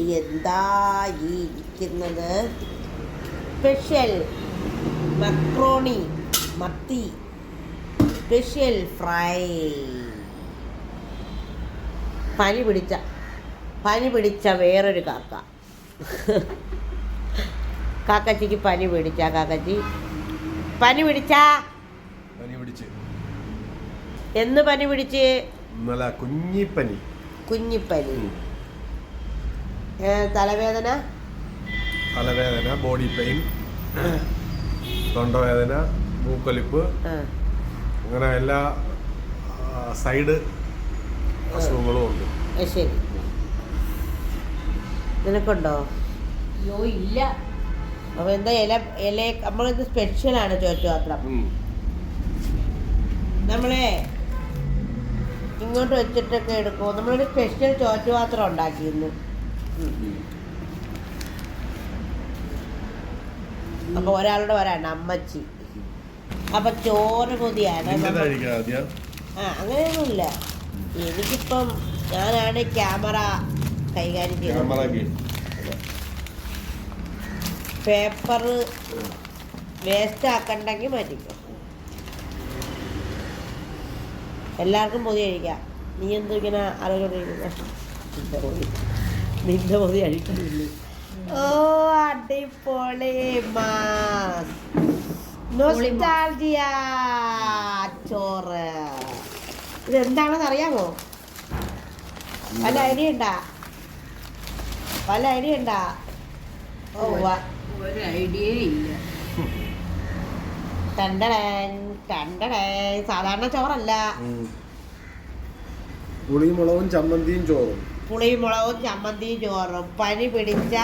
ഇത് എന്താ ഈ ഇരിക്കുന്നത് സ്പെഷ്യൽ മക്രോണി മത്തി. സ്പെഷ്യൽ ഫ്രൈ പനി പിടിച്ച പനി പിടിച്ച വേറൊരു കാക്ക. കാക്കച്ചിക്ക് പനി പിടിച്ച കാക്കച്ചി? പനി പിടിച്ച? പനി പിടിച്ച്. എന്ന് പനി പിടിച്ച്? കുഞ്ഞിപ്പനി. കുഞ്ഞിപ്പനി. തലവേദന? തലവേദന ബോഡി പെയിൻ തൊണ്ടവേദന മൂക്കൊലിപ്പ് അങ്ങനെ എല്ലാ സൈഡ് അസുഖങ്ങളും ഉണ്ട്. ശരി. നിനക്കുണ്ടോ? അയ്യോ ഇല്ല. അപ്പൊ എന്താ ഇല ഇല നമ്മളിത് സ്പെഷ്യലാണ് ചോറ്റുപാത്രം. നമ്മളെ ഇങ്ങോട്ട് വെച്ചിട്ടൊക്കെ എടുക്കുമോ നമ്മളൊരു സ്പെഷ്യൽ ചോറ്റുപാത്രം ഉണ്ടാക്കിയിരുന്നു അപ്പോൾ ഒരാളുടെ വരാണ് അമ്മച്ചി. അപ്പൊ ചോറ് കൊതിയാണ് ആ അങ്ങനെയൊന്നുമില്ല. എനിക്കിപ്പം ഞാനാണ് ക്യാമറ കൈകാര്യം ക്യാമറ ചെയ്യുന്നത് പേപ്പർ വേസ്റ്റ് ആക്കണ്ടെങ്കിൽ മാറ്റിക്കോ. എല്ലാവർക്കും പൊതി കഴിക്കാം നീ എന്ത് ഇങ്ങനെ ആലോചിച്ചോണ്ടിരിക്കുന്ന നിന്റെ മതി അഴിക്കുന്നില്ലേ ഓ അടിപൊളി മാസ് നൊസ്റ്റാൾജിയ ചോറ്. ഇതെന്താണെന്ന് അറിയാമോ? വല്ല ഐഡിയ ഉണ്ടാ? വല്ല ഐഡിയ ഉണ്ടാ? ഓ ഒരു ഐഡിയ ഇല്ല. ടണ്ടടേൻ, ടണ്ടടേൻ. സാധാരണ ചോറല്ല. ഉം. പുളിയും മുളകും ചമ്മന്തിയും ചോറും. പുളിയും മുളകും ചമ്മന്തിയും ചോറും. പനി പിടിച്ച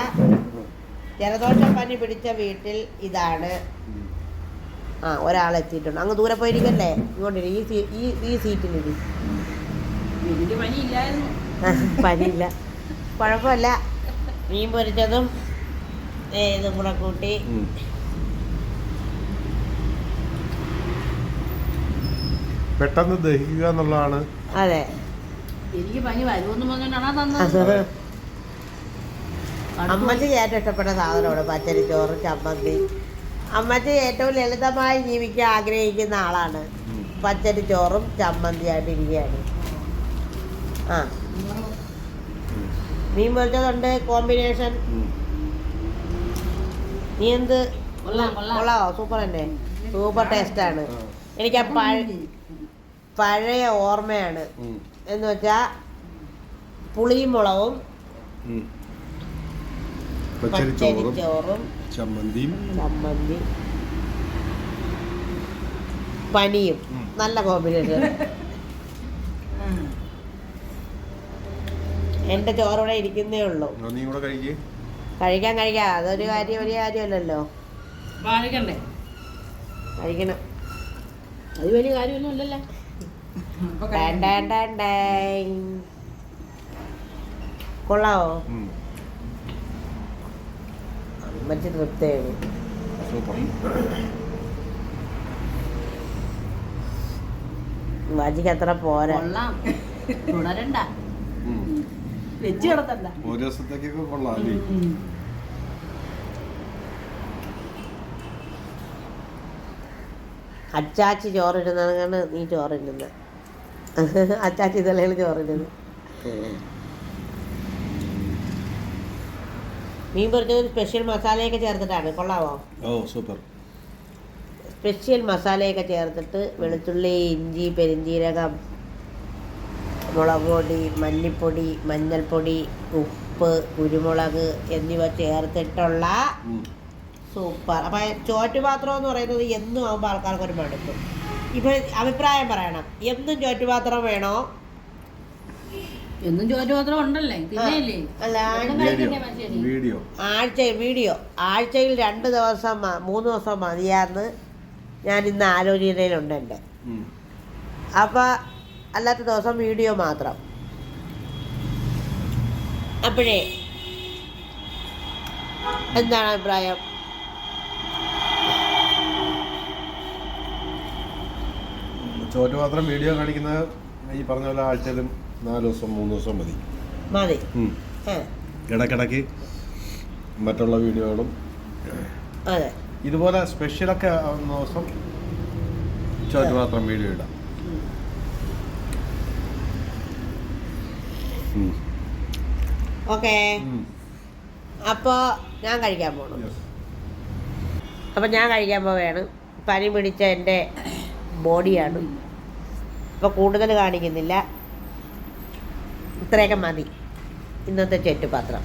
ജലദോഷം പനി പിടിച്ച വീട്ടിൽ ഇതാണ്. ആ ഒരാളെത്തിയിട്ടുണ്ട്. അങ്ങ് ദൂരെ പോയിരിക്കല്ലേ? ഇങ്ങോട്ടിരി ഈ സീ ഈ ഈ സീറ്റിലിരി. എനിക്ക് പനി ഇല്ലായിരുന്നു പനിയില്ല. കുഴപ്പമില്ല. മീൻ പൊരിച്ചതും ഇതും കൂടെ കൂട്ടി. പെട്ടെന്ന് ദഹിക്കുക എന്നുള്ളതാണ് അതെ. എനിക്ക് പനി വരുമെന്ന് പറഞ്ഞിട്ടാണ് തന്നത്. അത്. അമ്മച്ചിക്ക് ഏറ്റവും ഇഷ്ടപ്പെട്ട സാധനമാണ് പച്ചരി ചോറ് ചമ്മന്തി. അമ്മച്ചി ഏറ്റവും ലളിതമായി ജീവിക്കാൻ ആഗ്രഹിക്കുന്ന ആളാണ്. പച്ചരി ചോറും ചമ്മന്തിയായിട്ട് ഇരിക്കുകയാണ്. ആ. മീൻ പൊരിച്ചതുണ്ട് കോമ്പിനേഷൻ. നീ എന്ത്? കൊള്ളാം, കൊള്ളാം. കൊള്ളാവോ? സൂപ്പർ തന്നെ സൂപ്പർ ടേസ്റ്റ് ആണ് എനിക്ക് ആ പഴ പഴയ ഓർമ്മയാണ്. എന്ന് വെച്ചാ പുളിയും മുളകും ചമ്മന്തിയും. ചമ്മന്തി. പനിയും. നല്ല കോമ്പിനേഷൻ. എന്റെ ചോറോടെ ഇരിക്കുന്നേ ഉള്ളൂ. കഴിക്കാൻ കഴിക്കാം? അതൊരു കാര്യം വലിയ കാര്യമല്ലല്ലോ. കഴിക്കണം. അത് വലിയ കാര്യമൊന്നും ഇല്ലല്ലോ. കൊള്ളാവോ? മറ്റു തൃപ്തിയാണ് സൂപ്പർ. വാജിക്ക് അത്ര പോരാ. കൊള്ളാം. തുടരണ്ട. വെച്ച് കിടത്തണ്ട. ഒരു ദിവസത്തേക്കൊക്കെ കൊള്ളാം അല്ലേ? അച്ചാച്ചി ചോറിടുന്നതാണ് നീ ചോറിടുന്നത്. അച്ചാച്ചി തലയിൽ ചോറിടുന്നത് മീൻ പൊരിച്ചത് സ്പെഷ്യൽ മസാലയൊക്കെ ചേർത്തിട്ടാണ്. കൊള്ളാവോ? ഓ സൂപ്പർ സ്പെഷ്യൽ മസാലയൊക്കെ ചേർത്തിട്ട് വെളുത്തുള്ളി ഇഞ്ചി പെരിഞ്ജീരകം മുളക് പൊടി മല്ലിപ്പൊടി മഞ്ഞൾപ്പൊടി ഉപ്പ് കുരുമുളക് എന്നിവ ചേർത്തിട്ടുള്ള സൂപ്പർ അപ്പം ചോറ്റുപാത്രം എന്ന് പറയുന്നത് എന്നും ആകുമ്പോൾ ആൾക്കാർക്ക് ഒരു മടുപ്പ്. ഇപ്പം അഭിപ്രായം പറയണം. എന്നും ചോറ്റുപാത്രം വേണോ? എന്നും ചോറ്റുപാത്രം ഉണ്ടല്ലേ? അല്ല വീഡിയോ. വീഡിയോ. ആഴ്ച വീഡിയോ. ആഴ്ചയിൽ രണ്ട് ദിവസം മ- മൂന്ന് ദിവസം മതിയാന്ന് ഞാൻ ഇന്ന് ആലോചനയിലുണ്ട് എന്റെ അപ്പൊ അപ്പോൾ അല്ലാത്ത ദിവസം വീഡിയോ മാത്രം. അപ്പോഴേ എന്താണ് അഭിപ്രായം? ചോറ്റുപാത്രം വീഡിയോ കാണിക്കുന്നത് ഈ പറഞ്ഞ പോലെ ആഴ്ചയിലും നാല് ദിവസം മൂന്ന് ദിവസം മതി. മതി. ഇടക്കിടക്ക് മറ്റുള്ള വീഡിയോകളും. അതെ. ഇതുപോലെ സ്പെഷ്യലൊക്കെ ആവുന്ന ദിവസം ചോറ്റുപാത്രം വീഡിയോ ഇടാം. ഓക്കെ. അപ്പോൾ ഞാൻ കഴിക്കാൻ പോകണം അപ്പോൾ അപ്പം ഞാൻ കഴിക്കാൻ പോവുകയാണ്. പനി പിടിച്ച എന്റെ ബോഡിയാണ്. അപ്പോൾ കൂടുതൽ കാണിക്കുന്നില്ല. ഇത്രയൊക്കെ മതി. ഇന്നത്തെ ചെറ്റുപാത്രം